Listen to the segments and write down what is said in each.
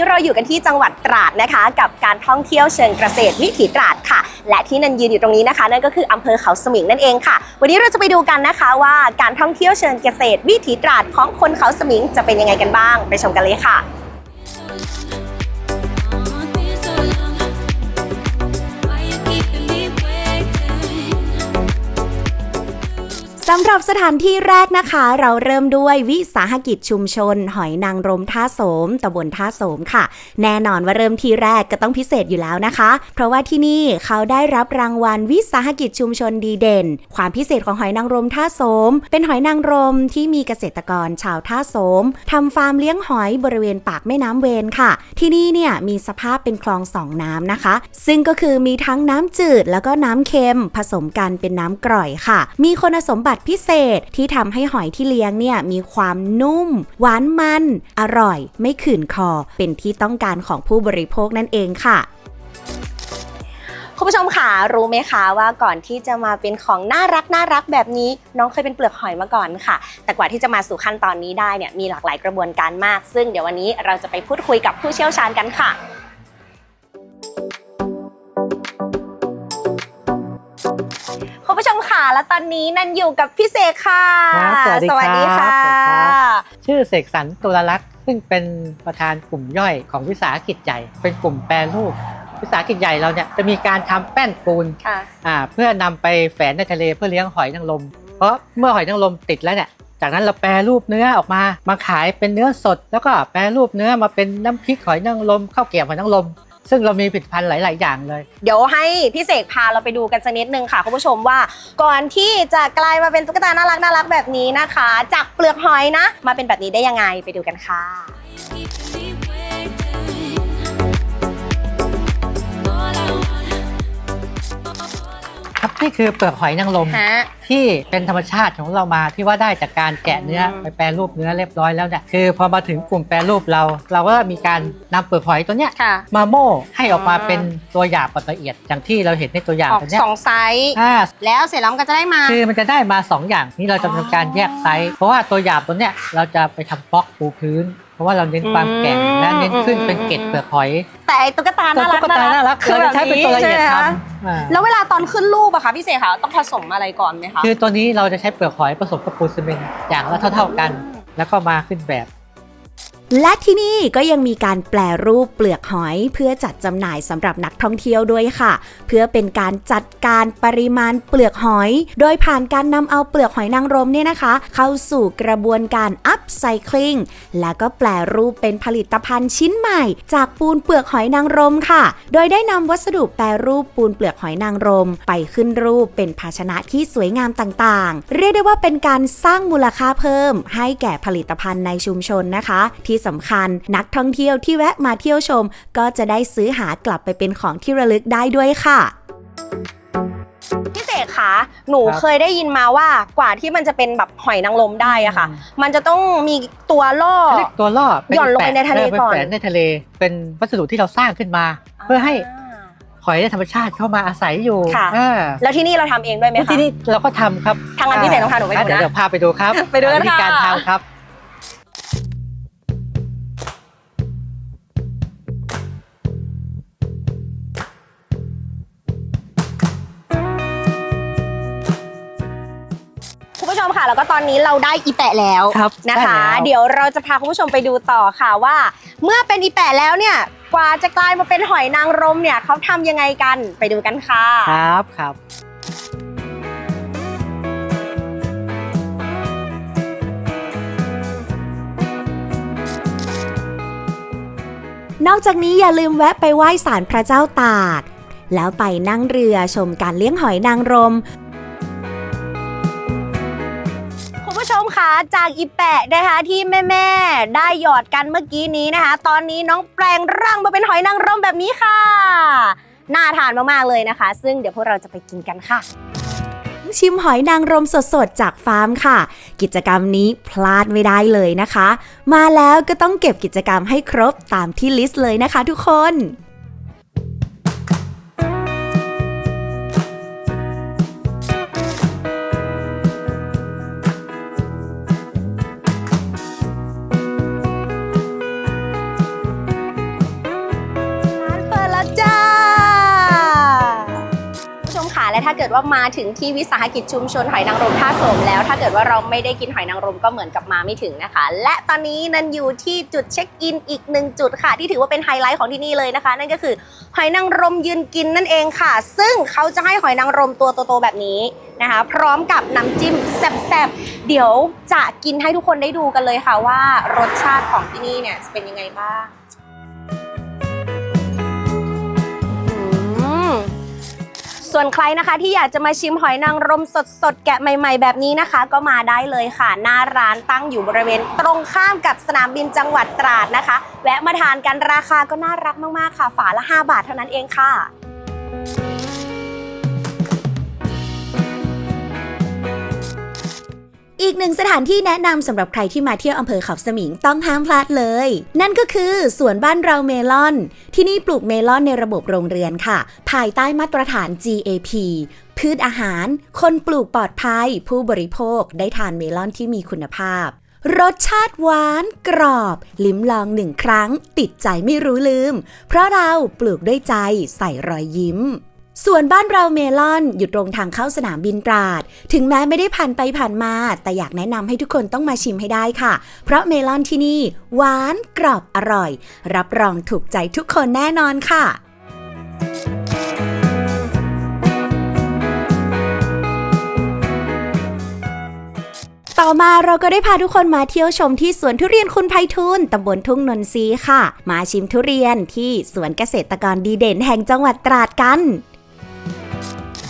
นี้เราอยู่กันที่จังหวัดตราดนะคะ กับการท่องเที่ยวเชิงเกษตรวิถีตราดค่ะ และที่นันยืนอยู่ตรงนี้นะคะ นั่นก็คืออำเภอเขาสมิงนั่นเองค่ะ วันนี้เราจะไปดูกันนะคะว่าการท่องเที่ยวเชิงเกษตรวิถีตราดของคนเขาสมิงจะเป็นยังไงกันบ้าง ไปชมกันเลยค่ะ สำหรับสถานที่แรกนะคะ เราเริ่มด้วยวิสาหกิจชุมชน หอยนางรมท่าโสมตำบลท่าโสมค่ะ แน่นอนว่าเริ่มที่แรกก็ต้องพิเศษอยู่แล้วนะคะ เพราะว่าที่นี่เขาได้รับรางวัลวิสาหกิจชุมชนดีเด่น ความพิเศษของหอยนางรมท่าโสม เป็นหอยนางรมที่มีเกษตรกรชาวท่าโสมทำฟาร์มเลี้ยงหอยบริเวณปากแม่น้ำเวนค่ะ ที่นี่เนี่ยมีสภาพเป็นคลองสองน้ำนะคะ ซึ่งก็คือมีทั้งน้ำจืดแล้วก็น้ำเค็มผสมกันเป็นน้ำกร่อยค่ะ มีคุณสมบัติพิเศษที่ทำให้หอยที่เลี้ยงเนี่ยมีความนุ่ม หวานมัน อร่อย ไม่ขื่นคอ เป็นที่ต้องการของผู้บริโภคนั่นเองค่ะคุณผู้ชมค่ะรู้ไหมคะว่าก่อนที่จะมาเป็นของน่ารักน่ารักแบบนี้ น้องเคยเป็นเปลือกหอยมาก่อนค่ะ แต่กว่าที่จะมาสู่ขั้นตอนนี้ได้เนี่ยมีหลากหลายกระบวนการมาก ซึ่งเดี๋ยววันนี้เราจะไปพูดคุยกับผู้เชี่ยวชาญกันค่ะ และตอนนี้นันอยู่กับพี่เสกค่ะครับสวัสดีครับค่ะสวัสดีครับชื่อเสกสรรตุลลักษณ์ซึ่งเป็นประธานกลุ่มย่อยของวิสาหกิจใหญ่ เป็นกลุ่มแปรรูปวิสาหกิจใหญ่เราเนี่ยจะมีการทำแป้นปูนค่ะอ่าเพื่อนำไปแฝนในทะเลเพื่อเลี้ยงหอยนางรมเพราะเมื่อหอยนางรมติดแล้วเนี่ยจากนั้นเราแปรรูปเนื้อออกมามาขายเป็นเนื้อสด แล้วก็แปรรูปเนื้อมาเป็นน้ำพริกหอยนางรมข้าวเกรี๊ยวหอยนางรม ซึ่งเรามีผลิตภัณฑ์หลาย ๆ อย่างเลย เดี๋ยวให้พี่เสกพาเราไปดูกันสักนิดนึงค่ะคุณผู้ชมว่า ก่อนที่จะกลายมาเป็นตุ๊กตาน่ารักน่ารักแบบนี้นะคะ จากเปลือกหอยนะ มาเป็นแบบนี้ได้ยังไงไปดูกันค่ะ นี่คือเปลือกหอยนางรมฮะ ที่เป็นธรรมชาติของเรามาที่ว่าได้จากการแกะเนื้ออืมไปแปรรูปเนื้อเรียบร้อยแล้วเนี่ยคือพอมาถึงกลุ่มแปรรูปเรา เราก็มีการนำเปลือกหอยตัวเนี้ยค่ะ มาโม่ให้ออกมาอ่า เป็นตัวอย่างแบบละเอียดอย่างที่เราเห็นในตัวอย่างออกตัวเนี้ยสองไซส์อ่า แล้วเสร็จแล้วมันก็จะได้มา คือมันจะได้มา 2 อย่างนี่เราจะทำการแยกไซส์เพราะว่าตัวอย่างตัวเนี้ยเราจะไปทำบล็อกปูพื้นเพ ราะว่าเราเน้นความแข็งอืมและเน้นขึ้นเป็นเกล็ดเปลือกหอย แต่ไอ้ตุ๊กตาน่ารักตุ๊กตาน่ารักคือเราแบบจะใช้เป็นนี้ตัวละเอียดใช่ไหมทคะำอ่าแล้วเวลาตอนขึ้นรูปอะคะพี่เสกคะต้องผสมอะไรก่อนไหมคะคือตัวนี้เราจะใช้เปลือกหอยผสมกับปูนซีเมนต์อย่างละเท่า ๆกัน แล้วก็มาขึ้นแบบ และที่นี่ก็ยังมีการแปลรูปเปลือกหอย เพื่อจัดจำหน่ายสำหรับนักท่องเที่ยวด้วยค่ะ เพื่อเป็นการจัดการปริมาณเปลือกหอย โดยผ่านการนำเอาเปลือกหอยนางรมเนี่ยนะคะ เข้าสู่กระบวนการอัพไซคลิงแล้วก็แปลรูปเป็นผลิตภัณฑ์ชิ้นใหม่ จากปูนเปลือกหอยนางรมค่ะ โดยได้นำวัสดุแปรรูปปูนเปลือกหอยนางรม ไปขึ้นรูปเป็นภาชนะที่สวยงามต่างๆ เรียกได้ว่าเป็นการสร้างมูลค่าเพิ่ม ให้แก่ผลิตภัณฑ์ในชุมชนนะคะที่สำคัญ นักท่องเที่ยวที่แวะมาเที่ยวชม ก็จะได้ซื้อหากลับไปเป็นของที่ระลึกได้ด้วยค่ะพี่เสกคะหนูครับเคยได้ยินมาว่ากว่าที่มันจะเป็นแบบหอยนางรมได้อะค่ะอืมมันจะต้องมีตัวล่อเรียกตัวล่อเป็หย่อนลงไปในทะเลแปก่อนแฝงในทะเล เป็นวัสดุที่เราสร้างขึ้นมา เพื่อให้หอยในธรรมชาติเข้ามาอาศัยอยู่ค่ะอ่าแล้วที่นี่เราทำเองด้วยไหมคะที่นี่เราก็ทำครับทางงานพิเศษต้องพาหนูไปดูนะอ่เดี๋ยวเดี๋ยวพาไปดูครับไปดูกันวิธีค่ะการทำครับ ชมค่ะ แล้วก็ตอนนี้เราได้อีแปะแล้วครับนะคะได้แล้วเดี๋ยวเราจะพาคุณผู้ชมไปดูต่อค่ะว่า เมื่อเป็นอีแปะแล้วเนี่ยกว่าจะกลายมาเป็นหอยนางรมเนี่ยเขาทำยังไงกันไปดูกันค่ะครับครับนอกจากนี้อย่าลืมแวะไปไหว้ศาลพระเจ้าตาก แล้วไปนั่งเรือชมการเลี้ยงหอยนางรม คะจากอีแปะนะคะที่แม่ๆได้หยอดกันเมื่อกี้นี้นะคะ ตอนนี้น้องแปลงร่างมาเป็นหอยนางรมแบบนี้ค่ะ น่าทานมากๆเลยนะคะ ซึ่งเดี๋ยวพวกเราจะไปกินกันค่ะ ชิมหอยนางรมสดๆจากฟาร์มค่ะ กิจกรรมนี้พลาดไม่ได้เลยนะคะ มาแล้วก็ต้องเก็บกิจกรรมให้ครบตามที่ลิสต์เลยนะคะทุกคน ถ้าเกิดว่ามาถึงที่วิสาหกิจชุมชนหอยนางรมท่าสมแล้ว ถ้าเกิดว่าเราไม่ได้กินหอยนางรมก็เหมือนกับมาไม่ถึงนะคะ และตอนนี้นันอยู่ที่จุดเช็คอินอีกหนึ่งจุดค่ะ ที่ถือว่าเป็นไฮไลท์ของที่นี่เลยนะคะ นั่นก็คือหอยนางรมยืนกินนั่นเองค่ะ ซึ่งเขาจะให้หอยนางรมตัวโตๆแบบนี้นะคะ พร้อมกับน้ำจิ้มแซ่บๆเดี๋ยวจะกินให้ทุกคนได้ดูกันเลยค่ะว่ารสชาติของที่นี่เนี่ยเป็นยังไงบ้าง ส่วนใครนะคะที่อยากจะมาชิมหอยนางรมสดๆ แกะใหม่ๆ แบบนี้นะคะ ก็มาได้เลยค่ะ หน้าร้านตั้งอยู่บริเวณตรงข้ามกับสนามบินจังหวัดตราดนะคะ แวะมาทานกันราคาก็น่ารักมากๆค่ะ ฝาละ 5 บาทเท่านั้นเองค่ะ อีกหนึ่งสถานที่แนะนำสำหรับใครที่มาเที่ยวอำเภอเขาสมิงต้องห้ามพลาดเลย นั่นก็คือสวนบ้านเราเมลอน ที่นี่ปลูกเมลอนในระบบโรงเรือนค่ะ ภายใต้มาตรฐาน GAP พืชอาหาร คนปลูกปลอดภัย ผู้บริโภคได้ทานเมลอนที่มีคุณภาพ รสชาติหวานกรอบ ลิ้มลองหนึ่งครั้ง ติดใจไม่รู้ลืม เพราะเราปลูกด้วยใจใส่รอยยิ้ม ส่วนบ้านเราเมลอนอยู่ตรงทางเข้าสนามบินตราด ถึงแม้ไม่ได้ผ่านไปผ่านมา แต่อยากแนะนำให้ทุกคนต้องมาชิมให้ได้ค่ะ เพราะเมลอนที่นี่หวานกรอบอร่อย รับรองถูกใจทุกคนแน่นอนค่ะต่อมาเราก็ได้พาทุกคนมาเที่ยวชมที่สวนทุเรียนคุณไพฑูรย์ตำบลทุ่งนนทรีค่ะ มาชิมทุเรียนที่สวนเกษตรกรดีเด่นแห่งจังหวัดตราดกัน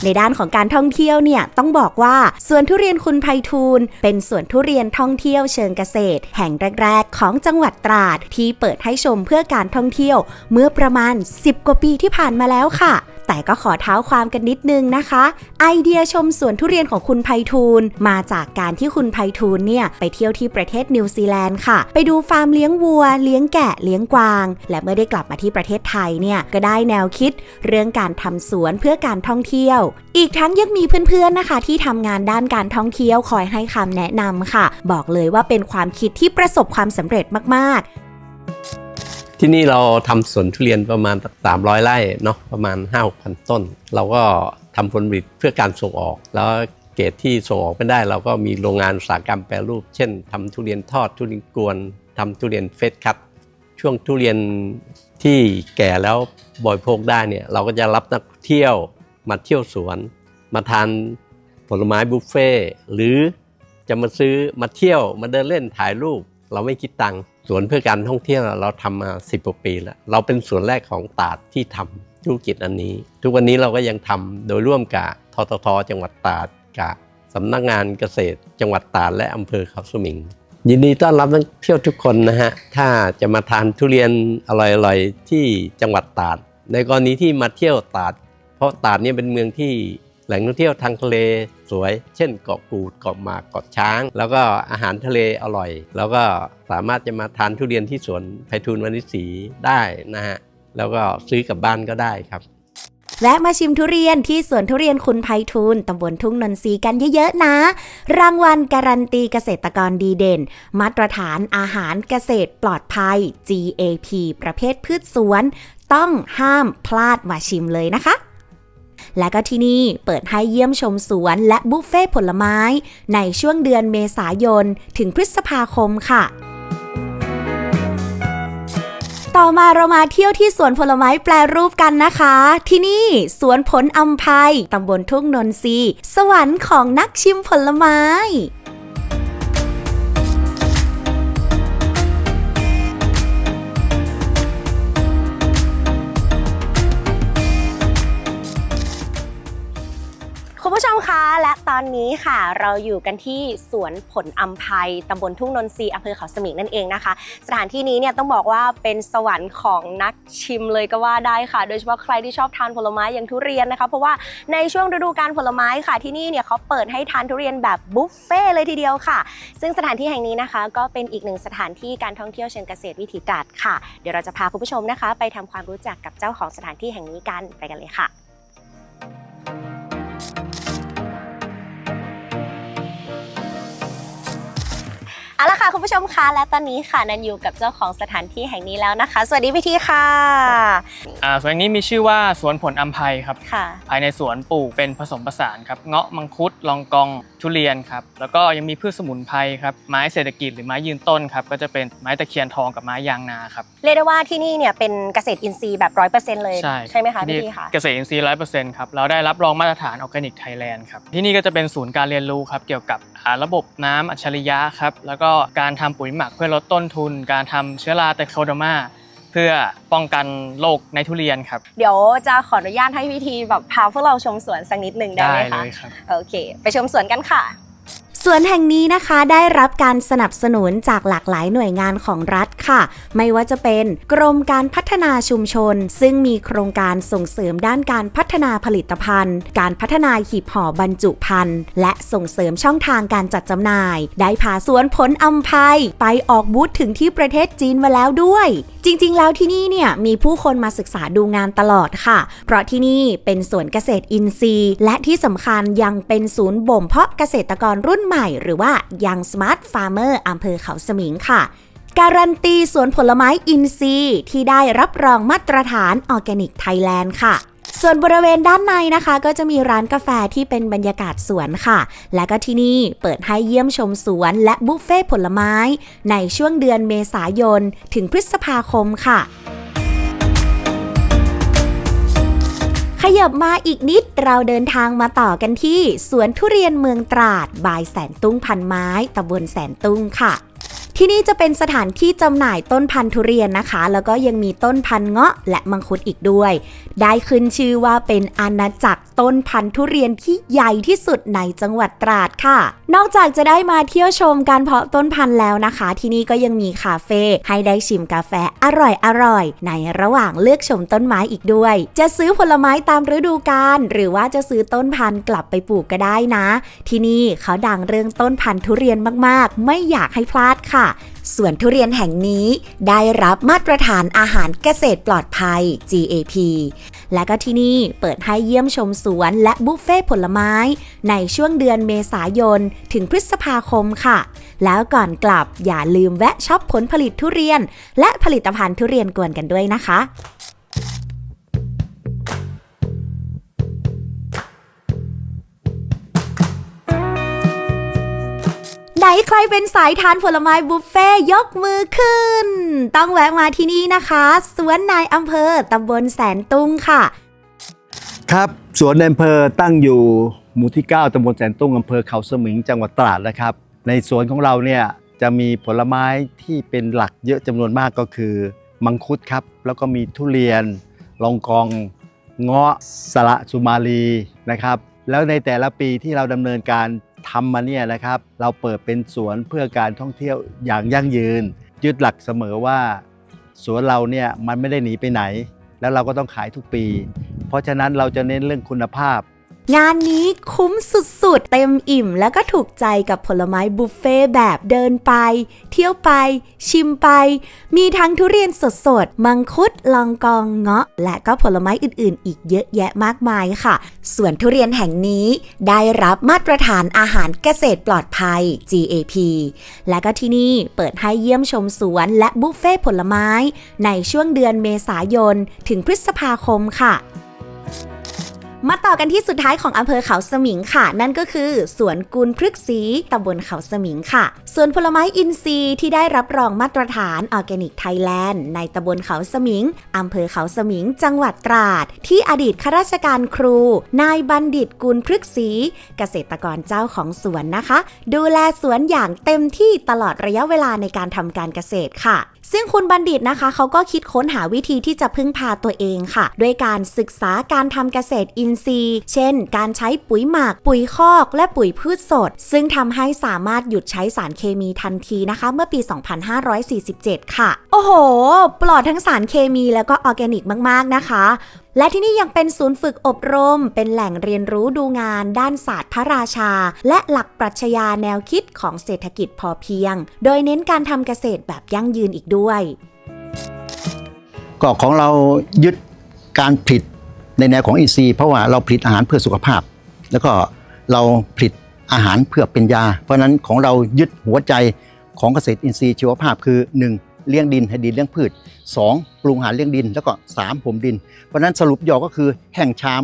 ในด้านของการท่องเที่ยวเนี่ยต้องบอกว่าสวนทุเรียนคุณไพฑูรย์เป็นสวนทุเรียนท่องเที่ยวเชิงเกษตร แห่งแรก ๆ ของจังหวัดตราดที่เปิดให้ชมเพื่อการท่องเที่ยว เมื่อประมาณ 10 กว่าปีที่ผ่านมาแล้วค่ะ แต่ก็ขอเท้าความกันนิดนึงนะคะ ไอเดียชมสวนทุเรียนของคุณไพฑูรย์มาจากการที่คุณไพฑูรย์เนี่ยไปเที่ยวที่ประเทศนิวซีแลนด์ค่ะ ไปดูฟาร์มเลี้ยงวัว เลี้ยงแกะเลี้ยงกวาง และเมื่อได้กลับมาที่ประเทศไทยเนี่ยก็ได้แนวคิด เรื่องการทำสวนเพื่อการท่องเที่ยว อีกทั้งยังมีเพื่อนๆนะคะ ที่ทำงานด้านการท่องเที่ยวคอยให้คำแนะนำค่ะ บอกเลยว่าเป็นความคิดที่ประสบความสำเร็จมากๆ ที่นี่เราทำสวนทุเรียนประมาณสามร้อยไร่เนาะประมาณ5 6 0 0ต้น เราก็ทำผลผลิตเพื่อการส่งออก แล้วเกรดที่ส่งออกไม่ได้ เราก็มีโรงงานอุตสาหกรรมแปรรูป เช่นทำทุเรียนทอดทุเรียนกวนทำทุเรียนเฟสคัตช่วงทุเรียนที่แก่แล้วบริโภคได้เนี่ยเราก็จะรับนักเที่ยวมาเที่ยวสวน มาทานผลไม้บุฟเฟ่หรือจะมาซื้อมาเที่ยวมาเดินเล่นถ่ายรูป เราไม่คิดตังค์ สวนเพื่อการท่องเที่ยวเราทำมา10กว่าปีแล้ว เราเป็นส่วนแรกของตราดที่ทำธุรกิจอันนี้ ทุกวันนี้เราก็ยังทำโดยร่วมกับทททจังหวัดตราดกับสำนักงานเกษตร จังหวัดตราดและอำเภอเขาสมิง ยินดีต้อนรับนักเที่ยวทุกคนนะฮะถ้าจะมาทานทุเรียนอร่อยๆที่จังหวัดตราด ในกรณีที่มาเที่ยวตราด เพราะตราดเนี่ยเป็นเมืองที่ แหล่งท่องเที่ยวทางทะเลสวย เช่นเกาะกูดเกาะหมากเกาะช้าง แล้วก็อาหารทะเลอร่อย แล้วก็สามารถจะมาทานทุเรียนที่สวนไพฑูรย์วณิสีได้นะฮะแล้วก็ซื้อกลับบ้านก็ได้ครับแวะมาชิมทุเรียนที่สวนทุเรียนคุณไพฑูรย์ตำบลทุ่งนนทรีกันเยอะๆนะ รางวัลการันตีเกษตรกรดีเด่น มาตรฐานอาหารเกษตรปลอดภัย GAP ประเภทพืชสวน ต้องห้ามพลาดมาชิมเลยนะคะ และก็ที่นี่เปิดให้เยี่ยมชมสวนและบุฟเฟ่ผลไม้ ในช่วงเดือนเมษายน ถึงพฤษภาคมค่ะต่อมาเรามาเที่ยวที่สวนผลไม้แปรรูปกันนะคะ ที่นี่สวนผลอัมพายตำบลทุ่งนนทรีสวรรค์ของนักชิมผลไม้ อนนี้ค่ะ เราอยู่กันที่สวนผลอัมภัยตำบลทุ่งนนทรีย์อำเภอเขาสมิงนั่นเองนะคะ สถานที่นี้เนี่ยต้องบอกว่าเป็นสวรรค์ของนักชิมเลยก็ว่าได้ค่ะ โดยเฉพาะใครที่ชอบทานผลไม้อย่างทุเรียนนะคะ เพราะว่าในช่วงฤดูกาลผลไม้ค่ะที่นี่เนี่ยเขาเปิดให้ทานทุเรียนแบบบุฟเฟ่เลยทีเดียวค่ะ ซึ่งสถานที่แห่งนี้นะคะ ก็เป็นอีกหนึ่งสถานที่การท่องเที่ยวเชิงเกษตรวิถีตรัสค่ะ เดี๋ยวเราจะพาคุณผู้ชมนะคะ ไปทำความรู้จักกับเจ้าของสถานที่แห่งนี้กันไปกันเลยค่ะ เอาละค่ะคุณผู้ชมคะและตอนนี้ค่ะนันอยู่กับเจ้าของสถานที่แห่งนี้แล้วนะคะ สวัสดีพี่ทีค่ะ อ่าสวนนี้มีชื่อว่าสวนผลอัมภัยครับ ค่ะ ภายในสวนปลูกเป็นผสมผสานครับเงาะมังคุดลองกองทุเรียนครับแล้วก็ยังมีพืชสมุนไพรครับไม้เศรษฐกิจหรือไม้ยืนต้นครับก็จะเป็นไม้ตะเคียนทองกับไม้ยางนาครับเรียกได้ว่าที่นี่เนี่ยเป็นเกษตรอินทรีย์แบบร้อยเปอร์เซ็นต์เลยใช่ไหมคะที่พี่ทีคะเกษตรอินทรีย์ร้อยเปอร์เซ็นต์ครับเราได้รับรองมาตรฐานออร์แกนิกไทยแลนด์ครับที่นี่ก็จะเป็นศูนย์การเรียนรู้ครับเกี่ยวกับอ่าระบบน้ำอัจฉริยะครับแล้วก็การทำปุ๋ยหมักเพื่อลดต้นทุน การทำเชื้อราไตโคโดมาเพื่อป้องกันโรคในทุเรียนครับ เดี๋ยวจะขออนุญาตให้พี่ทีแบบพาพวกเราชมสวนสักนิดหนึ่งได้ไหมเลคะยครับโอเค ไปชมสวนกันค่ะ สวนแห่งนี้นะคะได้รับการสนับสนุนจากหลากหลายหน่วยงานของรัฐค่ะ ไม่ว่าจะเป็นกรมการพัฒนาชุมชน ซึ่งมีโครงการส่งเสริมด้านการพัฒนาผลิตภัณฑ์ การพัฒนาหีบห่อบรรจุภัณฑ์ และส่งเสริมช่องทางการจัดจำหน่าย ได้พาสวนผลอัมภัยไปออกบูธถึงที่ประเทศจีนมาแล้วด้วย จริงๆ แล้วที่นี่เนี่ยมีผู้คนมาศึกษาดูงานตลอดค่ะ เพราะที่นี่เป็นสวนเกษตรอินทรีย์ และที่สำคัญยังเป็นศูนย์บ่มเพาะเกษตรกรรุ่นใหม่หรือว่ายังสมาร์ทฟาร์มเมอร์อำเภอเขาสมิงค่ะ การันตีสวนผลไม้อินทรีย์ ที่ได้รับรองมาตรฐานออร์แกนิกไทยแลนด์ค่ะส่วนบริเวณด้านในนะคะ ก็จะมีร้านกาแฟที่เป็นบรรยากาศสวนค่ะ และก็ที่นี่เปิดให้เยี่ยมชมสวนและบุฟเฟ่ผลไม้ ในช่วงเดือนเมษายน ถึงพฤษภาคมค่ะ ขยับมาอีกนิดเราเดินทางมาต่อกันที่สวนทุเรียนเมืองตราดบายแสนตุ้งพันไม้ตำบลแสนตุ้งค่ะที่นี่จะเป็นสถานที่จำหน่ายต้นพันธุ์ทุเรียนนะคะ แล้วก็ยังมีต้นพันธุ์เงาะและมังคุดอีกด้วย ได้ขึ้นชื่อว่าเป็นอาณาจักรต้นพันธุ์ทุเรียนที่ใหญ่ที่สุดในจังหวัดตราดค่ะ นอกจากจะได้มาเที่ยวชมการเพาะต้นพันธุ์แล้วนะคะ ที่นี่ก็ยังมีคาเฟ่ให้ได้ชิมกาแฟอร่อยๆในระหว่างเลือกชมต้นไม้อีกด้วย จะซื้อผลไม้ตามฤดูกาลหรือว่าจะซื้อต้นพันธุ์กลับไปปลูกก็ได้นะ ที่นี่เขาดังเรื่องต้นพันธุ์ทุเรียนมากๆ ไม่อยากให้พลาดค่ะสวนทุเรียนแห่งนี้ได้รับมาตรฐานอาหารเกษตรปลอดภัย GAP และก็ที่นี่เปิดให้เยี่ยมชมสวนและบุฟเฟ่ต์ผลไม้ ในช่วงเดือนเมษายน ถึงพฤษภาคมค่ะ แล้วก่อนกลับอย่าลืมแวะช็อปผลผลิตทุเรียน และผลิตภัณฑ์ทุเรียนกวนกันด้วยนะคะ ใครเป็นสายทานผลไม้บุฟเฟ่ยกมือขึ้น ต้องแวะมาที่นี่นะคะ สวนนายอำเภอตำบลแสนตุ้งค่ะ ครับสวนในอำเภอตั้งอยู่หมู่ที่ 9ตำบลแสนตุ้งอำเภอเขาสมิงจังหวัดตราดนะครับ ในสวนของเราเนี่ยจะมีผลไม้ที่เป็นหลักเยอะจำนวนมากก็คือ มังคุดครับ แล้วก็มีทุเรียน ลองกอง เงาะสละสุมาลีนะครับ แล้วในแต่ละปีที่เราดำเนินการ ทำมาเนี่ยนะครับ เราเปิดเป็นสวนเพื่อการท่องเที่ยวอย่างยั่งยืน ยึดหลักเสมอว่าสวนเราเนี่ยมันไม่ได้หนีไปไหน แล้วเราก็ต้องขายทุกปี เพราะฉะนั้นเราจะเน้นเรื่องคุณภาพ งานนี้คุ้มสุดๆ เต็มอิ่มแล้วก็ถูกใจกับผลไม้บุฟเฟ่แบบเดินไป เที่ยวไป ชิมไป มีทั้งทุเรียนสดๆ มังคุด ลองกองเงาะ และก็ผลไม้อื่นๆ อีกเยอะแยะมากมายค่ะ ส่วนทุเรียนแห่งนี้ได้รับมาตรฐานอาหารเกษตรปลอดภัย GAP และก็ที่นี่เปิดให้เยี่ยมชมสวนและบุฟเฟ่ผลไม้ ในช่วงเดือนเมษายน ถึงพฤษภาคมค่ะ มาต่อกันที่สุดท้ายของอำเภอเขาสมิงค่ะ นั่นก็คือสวนกุลพฤกษีตำบลเขาสมิงค่ะสวนผลไม้อินทรีย์ที่ได้รับรองมาตรฐานออร์แกนิกไทยแลนด์ในตำบลเขาสมิงอำเภอเขาสมิง จังหวัดตราด ที่อดีตข้าราชการครู นายบัณฑิตกุลพฤกษีเกษตรกรเจ้าของสวนนะคะ ดูแลสวนอย่างเต็มที่ตลอดระยะเวลาในการทำการเกษตรค่ะ ซึ่งคุณบัณฑิตนะคะเขาก็คิดค้นหาวิธีที่จะพึ่งพาตัวเองค่ะ ด้วยการศึกษาการทำเกษตรอินทรีย์ เช่น การใช้ปุ๋ยหมัก ปุ๋ยคอกและปุ๋ยพืชสด ซึ่งทำให้สามารถหยุดใช้สารเคมีทันทีนะคะ เมื่อปี 2547 ค่ะ โอ้โห ปลอดทั้งสารเคมีแล้วก็ออร์แกนิกมากๆนะคะและที่นี่ยังเป็นศูนย์ฝึกอบรม เป็นแหล่งเรียนรู้ดูงาน ด้านศาสตร์พระราชา และหลักปรัชญาแนวคิดของเศรษฐกิจพอเพียง โดยเน้นการทำเกษตรแบบยั่งยืนอีกด้วย ก็ของเรายึดการผลิต ในแนวของอินทรีย์เพราะว่าเราผลิตอาหารเพื่อสุขภาพ แล้วก็เราผลิตอาหารเพื่อเป็นยา เพราะนั้นของเรายึดหัวใจของเกษตรอินทรีย์ชีวภาพคือ 1. เลี้ยงดินให้ดินเลี้ยงพืช 2. ปรุงอาหารเลี้ยงดินแล้วก็ 3. ห่มดิน เพราะนั้นสรุปย่อก็คือแห่งชาม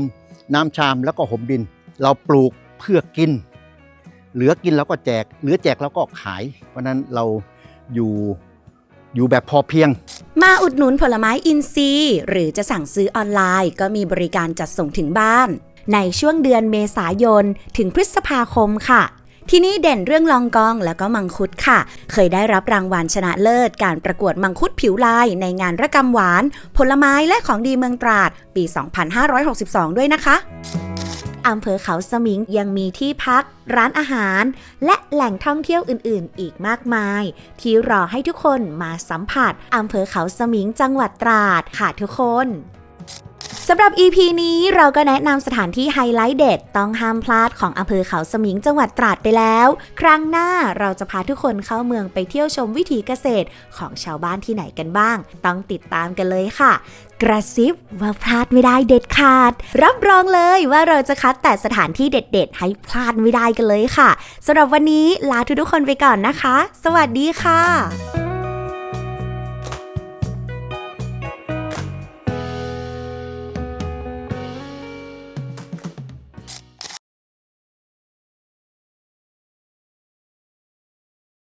น้ำชามแล้วก็ห่มดิน เราปลูกเพื่อกิน เหลือกินแล้วก็แจก เหลือแจกแล้วก็ขาย เพราะนั้นเราอยู่ อยู่แบบพอเพียง มาอุดหนุนผลไม้อินทรีย์ หรือจะสั่งซื้อออนไลน์ ก็มีบริการจัดส่งถึงบ้าน ในช่วงเดือนเมษายน ถึงพฤษภาคมค่ะ ที่นี่เด่นเรื่องลองกองแล้วก็มังคุดค่ะ เคยได้รับรางวัลชนะเลิศ การประกวดมังคุดผิวลายในงานระกำหวาน ผลไม้และของดีเมืองตราด ปี 2562 ด้วยนะคะ อำเภอเขาสมิงยังมีที่พัก ร้านอาหาร และแหล่งท่องเที่ยวอื่นๆ อีกมากมาย ที่รอให้ทุกคนมาสัมผัสอำเภอเขาสมิงจังหวัดตราดค่ะทุกคน สำหรับ EP นี้เราก็แนะนำสถานที่ไฮไลท์เด็ดต้องห้ามพลาดของอำเภอเขาสมิงจังหวัดตราดไปแล้ว ครั้งหน้าเราจะพาทุกคนเข้าเมืองไปเที่ยวชมวิถีเกษตรของชาวบ้านที่ไหนกันบ้าง ต้องติดตามกันเลยค่ะ กระซิบว่าพลาดไม่ได้เด็ดขาด รับรองเลยว่าเราจะคัดแต่สถานที่เด็ด ๆ ให้พลาดไม่ได้กันเลยค่ะสำหรับวันนี้ลาทุกๆคนไปก่อนนะคะ สวัสดีค่ะ